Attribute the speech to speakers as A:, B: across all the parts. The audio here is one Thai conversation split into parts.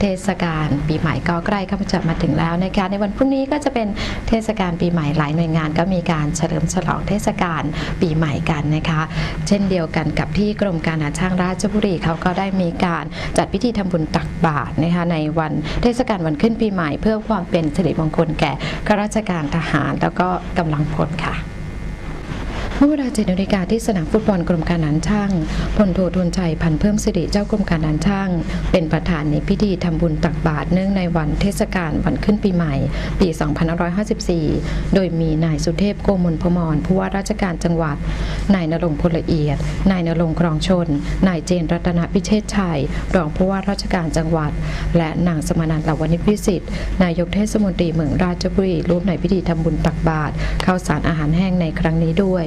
A: เทศกาลปีใหม่ก็ใกล้เข้ามาจะมาถึงแล้วนะคะในวันพรุ่งนี้ก็จะเป็นเทศกาลปีใหม่หลายหน่วยงาน ก็มีการเฉลิมฉลองเทศกาลปีใหม่กันนะคะ เช่นเดียวกันกับที่กรมการอาช่างราชบุรีเขาก็ได้มีการจัดพิธีทำบุญตักบาตรนะคะในวันเทศกาลวันขึ้นปีใหม่ เพื่อความเป็นสิริมงคลแก่ข้าราชการทหารแล้วก็กำลังพลค่ะ เมื่อเวลาเจ็ดนาฬิกาที่สนามฟุตบอลกรมการนันช่างพลโททุนชัยพันเพิ่มสิริเจ้ากรมการนันช่าง เป็นประธานในพิธีทำบุญตักบาตรเนื่องในวันเทศกาลวันขึ้นปีใหม่ ปี 2554 โดยมีนายสุเทพโกมลพมรผู้ว่าราชการจังหวัด นายนรงพลละเอียด นายนรงครองชน นายเจนรัตนพิเชษชัย รองผู้ว่าราชการจังหวัด และนางสมานันท์ลาวณิพิสิทธิ์ นายกเทศมนตรีเมืองราชบุรีร่วมในพิธีทำบุญตักบาตรข้าวสารอาหารแห้งในครั้งนี้ด้วย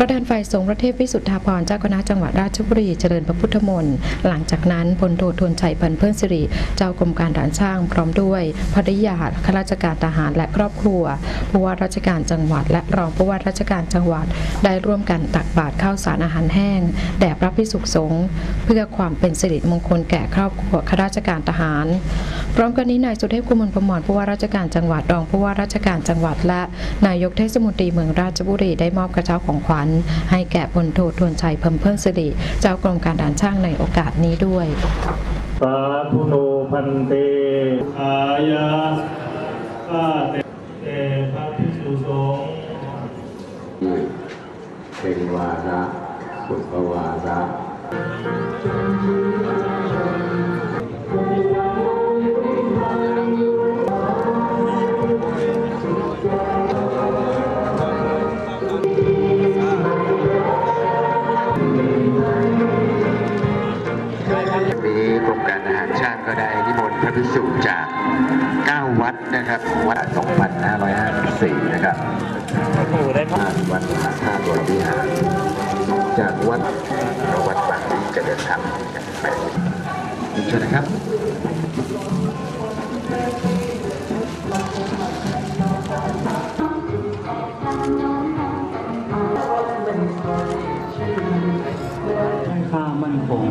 A: ประธานฝ่ายสงฆ์พระเทพวิสุทธาภรณ์เจ้าคณะจังหวัดราชบุรีเจริญพระพุทธมนต์หลังจากนั้นพลโททวนชัยพันเพื่อนสิริเจ้ากรมการฐานช่างพร้อมด้วยภริยาข้าราชการทหารและครอบครัวผู้ว่าราชการจังหวัด และรองผู้ว่าราชการจังหวัด ได้ร่วมกันตักบาตรข้าวสารอาหารแห้งแด่พระภิกษุสงฆ์เพื่อความเป็นสิริมงคลแก่ครอบครัวข้าราชการทหาร พร้อมกันนี้นายสุเทพกุมลประมรผู้ว่าราชการจังหวัดรองผู้ว่าราชการจังหวัดและนายกเทศมนตรีเมืองราชบุรีได้มอบกระเช้าของขวัญให้แก่พลโททวนชัยเพิ่มเพิ่มสิริเจ้ากรมการด่านช่างในโอกาสนี้ด้วย
B: สาธุโนพันเตอายะข้าแต่แด่พระภิกษุสงฆ์
C: ที่เป็นวาระสุภวาระ
D: นี้กรมการทหารช่างก็ได้นิมนต์พระภิกษุจาก 9 วัดนะครับวัด 2554 นะครับวัดมหาธาตุวรวิหาร จากวัดวัดบางที่เจริญธรรมนะครับไปเชิญนะครับ
E: ให้ข้ามั่นคง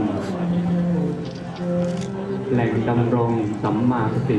E: แหล่งดำรงสัมมาสติ